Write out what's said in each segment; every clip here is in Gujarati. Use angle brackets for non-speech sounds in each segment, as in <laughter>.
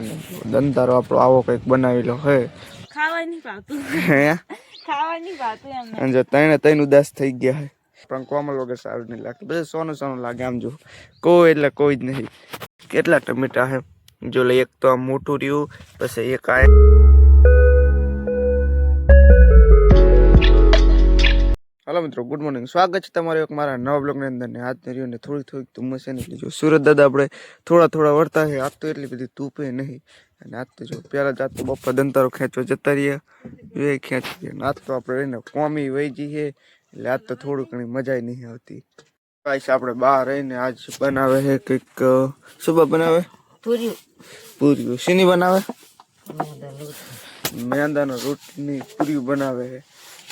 દંતારો આપણો આવો કંઈક બનાવેલો હે. ખાવાની પાતું હે? ખાવાની પાતું એમને જો ત્રણે ત્રણ ઉદાસ થઈ ગયા હે. પણ કોમલ વગર સારું નહીં લાગતું. બધું સોનું સોનું લાગે આમ જો. કોઈ એટલે કોઈ જ નહીં. કેટલા ટમેટા હે? જો લે એક તો આમ મોટું રહ્યું પછી એક આ હાલો મિત્રો ગુડ મોર્નિંગ સ્વાગત છે તમારું એક મારા નવા બ્લોગની અંદર ને આજની રહ્યું ને થોડી થોડીક ધુમ્મસ છે ને એટલે જો સુરત દાદા આપણે થોડા થોડા વળતા છે આજ તો એટલી બધી તૂપે નહીં. અને આજ તો જો પહેલાં જ આજ તો બપોર દંતારો ખેંચવા જતા રહ્યા એ ખેંચી આજ તો આપણે રહીને કોમી વહી જઈએ એટલે આજ તો થોડું ઘણી મજા નહીં આવતી. ગાઈસ આપણે બહાર રહીને આજ બનાવે છે કંઈક શું બનાવે? પૂર્યું પૂરીઓ. શીની બનાવે? મેંદાનો રોટની પૂરી બનાવે છે.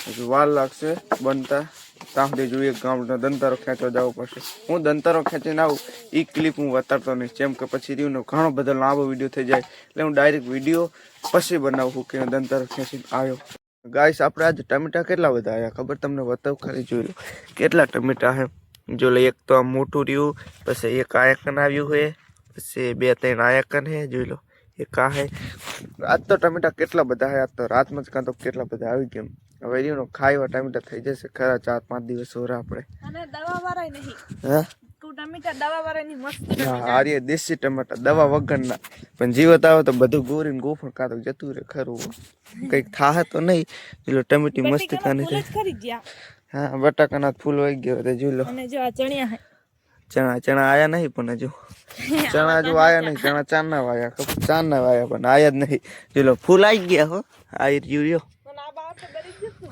હજુ વાર લાગશે બનતા. ત્યાં સુધી જોઈએ ગામનો દંતારો ખેંચવા જવું પડશે. હું દંતારો ખેંચીને આવું એ ક્લિપ હું વતારતો નહીં. જેમ કે પછી રીવનો ઘણો બધો લાંબો વીડિયો થઈ જાય. એટલે હું ડાયરેક્ટ વીડિયો પછી બનાવું કે દંતારો ખેંચીને આવ્યો. ગાઈસ આપણે આજે ટમેટા કેટલા બધા આવ્યા ખબર તમને ખાલી જોઈ લો. કેટલા ટમેટા છે જો લે એક તો આમ મોટું રહ્યું પછી એક આયકન આવ્યું હે, પછી બે ત્રણ આયકન હે, જોઈ લો. એક આ હે. આજ તો ટમેટા કેટલા બધા હે? આજ તો રાતમાં જ કાં તો કેટલા બધા આવી ગયા હવે એનો ખાଇବା ટમેટા થઈ જશે ખરા ચાર પાંચ દિવસ હોરા આપણે. અને દવા વાળા નહીં. હા? ટમેટા દવા વાળા ની મસ્ત આર્ય દેશી ટમેટા દવા વગરના. પણ જીવત આવે તો બધું ગોરીને ગોફણ કાં જતું રહે ખરું. કંઈક થાહે તો નહીં. પેલો ટમેટી મસ્ત કાની હા બટાકાના ફૂલ વહી ગયો તે જોઈ લો. અને જો આ ચણિયા હે. ચણા ચણા આયા નહીં પણ હજુ. <laughs> ચણા જો આયા નહીં ચણા ચારના વાયા ખબર? ચારના વાયા પણ આયા જ નહીં. જોઈ લો ફૂલ આવી ગયા હો. આ રહ્યું રહ્યો અને આ બાર તો બરી ગયું તું.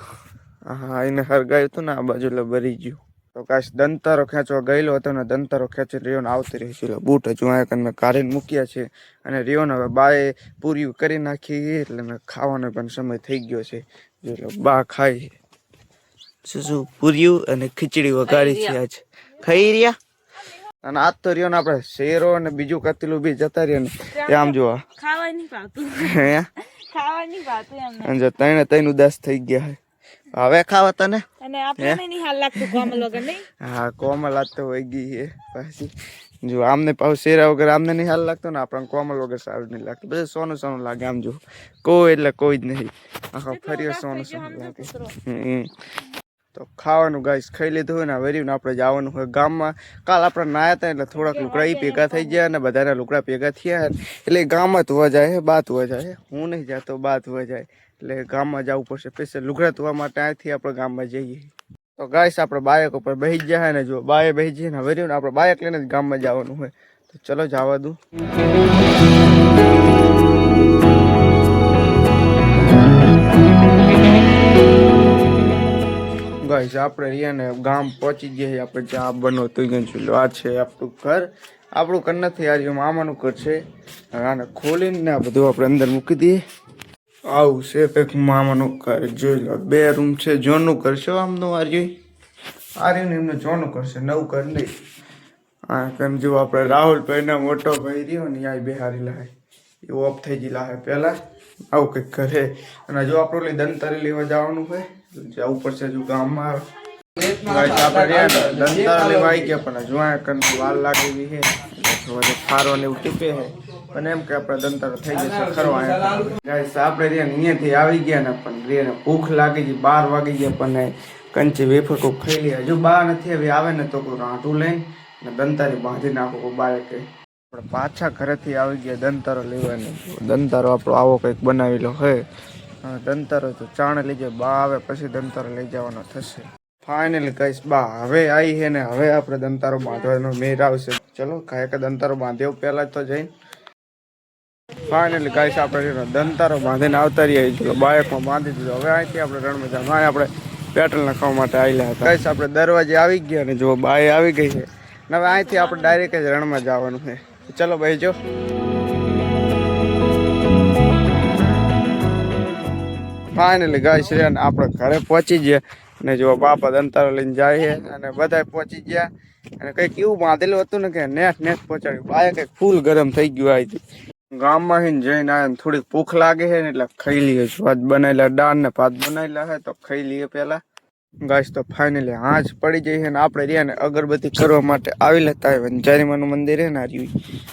હા એને હરગાયું હતું ને આ બાજુ એટલે ભરી ગયું. તો કાશ દંતારો ખેંચવા ગયેલો હતો ને દંતારો ખેંચી રહ્યો ને આવતી રહી છે. બૂટ હજુ અહીંયા કને મેં કાઢીને મૂક્યા છે અને રહ્યો ને હવે બાએ પૂરી કરી નાખી એટલે ને ખાવાનો પણ સમય થઈ ગયો છે. જો બા ખાઈ શું શું પૂર્યું અને ખીચડી વઘારી છે આજ. ખાઈ રહ્યા? અને આજ તો રહ્યો ને આપણે શેરો અને બીજું કતેલું બી જતા રહ્યા ને. એ આમ જોવા. ખાવાની પાતું હે? ખાવા પાતું જો ત્રણે ત્રણ ઉદાસ થઈ ગયા હવે ખાવા તને? અને આપણે નહીં હાલ લાગતું કોમલ વગર નહીં? હા કોમલ આજ તો વહી ગઈ છે. પાછી જો આમને પાછું શેરા વગર આમને નહીં હાલ લાગતો ને આપણને કોમલ વગર સારું નહીં લાગતું. બધું સોનું સોનું લાગે આમ જો. કોઈ એટલે કોઈ જ નહીં. આખો ફરી સોનું સોનું લાગે. હમ. તો ખાવાનું ગાઈસ ખાઈ લીધું હોય ને વરીને આપણે જવાનું હોય ગામમાં. કાલ આપણે નાયા હતા એટલે થોડાક લુકડા એ ભેગા થઈ ગયા અને બધાના લુકડા ભેગા થયા એટલે ગામમાં ધોવા જાય બા ધોવા જાય હું. નહીં જાતો બા ધોવા જાય. એટલે ગામમાં જવું પડશે. પછી લુકડા ધોવા માટે અહીંથી આપણે ગામમાં જઈએ. તો ગાઈસ આપણે બાયક ઉપર બેસી જ જાય ને જો બાય બેસી જઈએ ને હવે ને આપણે બાયક લઈને જ ગામમાં જવાનું હોય. તો ચલો જવા દઉં ગાઈસ આપણે રહ્યા ને ગામ પહોંચી ગયા આપણે ચા બનો તો છું આ છે આપણું ઘર. આપણું ઘર નથી, આ રહ્યું મામાનું ઘર છે. આને ખોલીને આ બધું આપણે અંદર મૂકી દઈએ. આવું છે કંઈક મામાનું ઘર. જોઈ લો, બે રૂમ છે. જોનું ઘર છે. આમનું આ રહ્યું. આ રહ્યું ને એમનું જોનું ઘર છે. નવું ઘર નહીં. આ કેમ જો આપણે રાહુલભાઈના મોટો ભાઈ રહ્યો ને ત્યાં બિહારી લાહે એ ઓફ થઈ ગયેલા લાહે પહેલાં. આવું કંઈક કરે અને જો આપણે ઓલી દંતારી લેવા જવાનું હોય, જવું પડશે જો ગામમાં હજુ વાર લાગેલી છે. ને એવું ટીપે છે. એમ કે આપણે દંતારો થઈ જશે ખરો ગાઈસ આપણે રહ્યા આવી ગયા ને, પણ ભૂખ લાગી ગઈ બાર વાગી ગયા, પણ કંચી વેફર કોઈ ખાઈ લે. હજુ બા નથી, હવે આવે ને તો કોઈ રાંટું લઈને, ને દંતારી બાંધી નાખો કોઈ બારે કે આપણે પાછા ઘરેથી આવી ગયા દંતારો લેવાની. દંતારો આપણો આવો કંઈક બનાવેલો હા, દંતારો તો ચાણે લઈ જાય બા આવે પછી દંતારો લઈ જવાનો થશે. ફાઇનલી કહીશ બા હવે આવી છે ને હવે આપણે દંતારો બાંધવાનો મેર આવશે. ચલો કાંઈ દંતારો બાંધ્યો પહેલાં તો જઈને. ફાઇનલી કહીશ આપણે દંતારો બાંધીને આવતા રહીએ છીએ બાયકમાં બાંધી દીધો. હવે અહીંથી આપણે રણમાં જવાનું અહીં આપણે પેટ્રોલ નાખવા માટે આવેલા હતા. ગાઈસ આપણે દરવાજે આવી ગયા ને જો બાય આવી ગઈ છે. હવે અહીંથી આપણે ડાયરેક્ટ જ રણમાં જવાનું છે. ચલો ભાઈ, જો. ફાઇનલી ગાય છે અને આપણે ઘરે પહોંચી ગયા. અને જો બાપા દંતારો લઈને જાય છે અને બધા પહોંચી ગયા. અને કંઈક એવું બાંધેલું હતું ને કે નેટ નેટ પહોંચાડ્યું. બાય, કંઈક ફૂલ ગરમ થઈ ગયું આવી ગામમાં જઈને આયા થોડીક ભૂખ લાગે છે એટલે ખાઈ લઈએ. ભાત બનાવેલા દાળ ને ભાત બનાવેલા છે તો ખાઈ લઈએ પહેલા. ગાઈસ તો ફાઇનલી હાજ પડી જઈ છે ને આપણે રહ્યા ને અગરબત્તી કરવા માટે આવી લેતા આવ્યા જારીમાનું મંદિર છે ને આર્યું.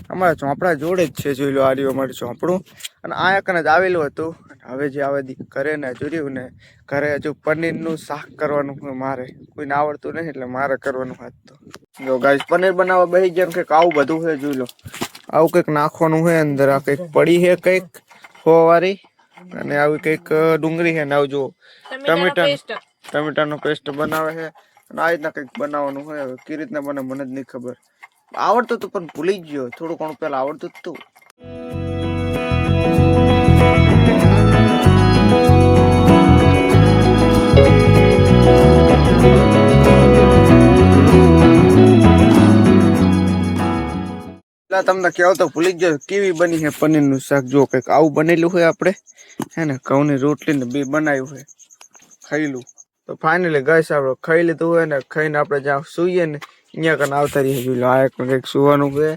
અમારા ચોપડા જોડે જ છે જોઈ લો આર્યું અમારું ચોપડું. અને આ કને જ આવેલું હતું. હવે જે આવે ઘરે ને હજુ રહ્યું ને ઘરે હજુ પનીરનું શાક કરવાનું મારે. કોઈને આવડતું નહીં એટલે મારે કરવાનું હાથ તો. જો ગાઈસ પનીર બનાવવા બેસી ગયા કંઈક આવું બધું છે જોઈ લો. આવું કંઈક નાખવાનું છે અંદર આ કંઈક પડી છે કંઈક ફોવારી અને આવી કંઈક ડુંગળી છે ને આવું જુઓ. ટમેટા ટમેટાનો પેસ્ટ બનાવે છે અને આ રીતના કંઈક બનાવવાનું હોય હવે. કેવી રીતના બને મને જ નહીં ખબર. આવડતું હતું પણ ભૂલી જ ગયો. થોડું ઘણું પહેલાં આવડતું હતું. તમને કહેવો તો ભૂલી ગયો. કેવી બની છે પનીરનું શાક? જો કંઈક આવું બનેલું હોય આપણે. હે ને, ઘઉંની રોટલી ને બી બનાવ્યું હોય. ખાઈલું તો ફાઇનલી ગઈસ આપણે ખાઈ લીધું હોય ને ખાઈને આપણે જ્યાં સૂઈએ ને અહીંયા કને આવતા રહીએ. જોઈ લો આ એક કંઈક સુવાનું છે.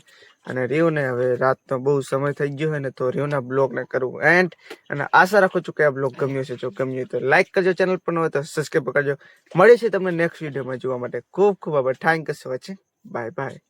અને ને હવે રાતનો બહુ સમય થઈ ગયો હોય ને, તો રેવના બ્લોગને કરવું એન્ડ અને આશા રાખું છું કે આ બ્લોગ ગમ્યો છે જો ગમ્યું તો લાઇક કરજો ચેનલ પર હોય તો સબસ્ક્રાઈબ કરજો. મળે છે તમને નેક્સ્ટ વિડીયોમાં જોવા માટે. ખૂબ ખૂબ આભાર. Thank you so much bye bye